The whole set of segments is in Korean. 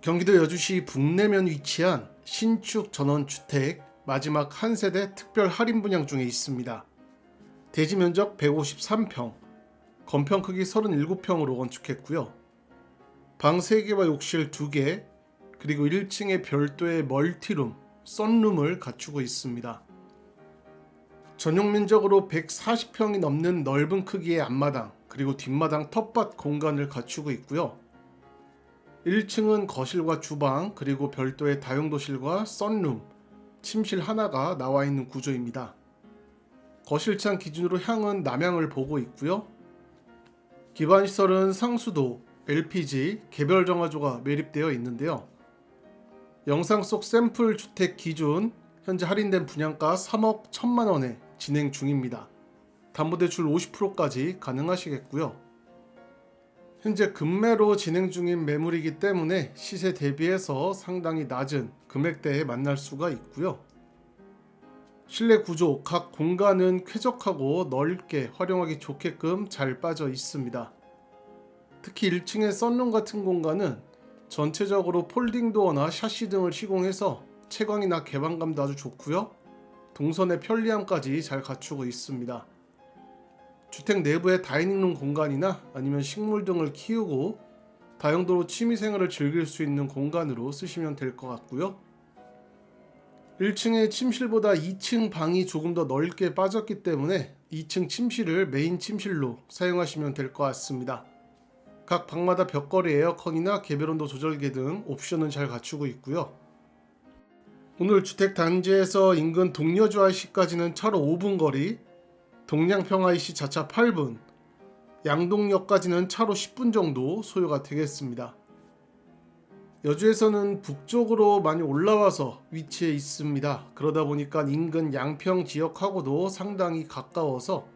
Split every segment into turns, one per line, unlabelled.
경기도 여주시 북내면 위치한 신축 전원주택 마지막 한 세대 특별 할인 분양 중에 있습니다. 대지 면적 153평, 건평 크기 37평으로 건축했고요. 방 3개와 욕실 2개, 그리고 1층에 별도의 멀티룸, 썬룸을 갖추고 있습니다. 전용 면적으로 140평이 넘는 넓은 크기의 앞마당, 그리고 뒷마당 텃밭 공간을 갖추고 있고요. 1층은 거실과 주방, 그리고 별도의 다용도실과 썬룸, 침실 하나가 나와 있는 구조입니다. 거실창 기준으로 향은 남향을 보고 있고요. 기반 시설은 상수도, LPG, 개별 정화조가 매립되어 있는데요. 영상 속 샘플 주택 기준 현재 할인된 분양가 3억 1천만 원에 진행 중입니다. 담보대출 50%까지 가능하시겠고요. 현재 금매로 진행 중인 매물이기 때문에 시세 대비해서 상당히 낮은 금액대에 만날 수가 있고요. 실내 구조 각 공간은 쾌적하고 넓게 활용하기 좋게끔 잘 빠져 있습니다. 특히 1층의 썬룸 같은 공간은 전체적으로 폴딩 도어나 샤시 등을 시공해서 채광이나 개방감도 아주 좋고요. 동선의 편리함까지 잘 갖추고 있습니다. 주택 내부의 다이닝룸 공간이나 아니면 식물 등을 키우고 다용도로 취미생활을 즐길 수 있는 공간으로 쓰시면 될 것 같고요. 1층의 침실보다 2층 방이 조금 더 넓게 빠졌기 때문에 2층 침실을 메인 침실로 사용하시면 될 것 같습니다. 각 방마다 벽걸이 에어컨이나 개별 온도 조절기 등 옵션은 잘 갖추고 있고요. 오늘 주택 단지에서 인근 동여주 IC까지는 차로 5분 거리, 동양평 IC 자차 8분, 양동역까지는 차로 10분 정도 소요가 되겠습니다. 여주에서는 북쪽으로 많이 올라와서 위치해 있습니다. 그러다 보니까 인근 양평 지역하고도 상당히 가까워서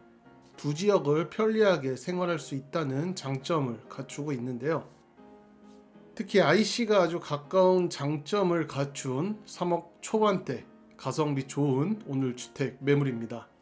두 지역을 편리하게 생활할 수 있다는 장점을 갖추고 있는데요. 특히 IC가 아주 가까운 장점을 갖춘 3억 초반대 가성비 좋은 오늘 주택 매물입니다.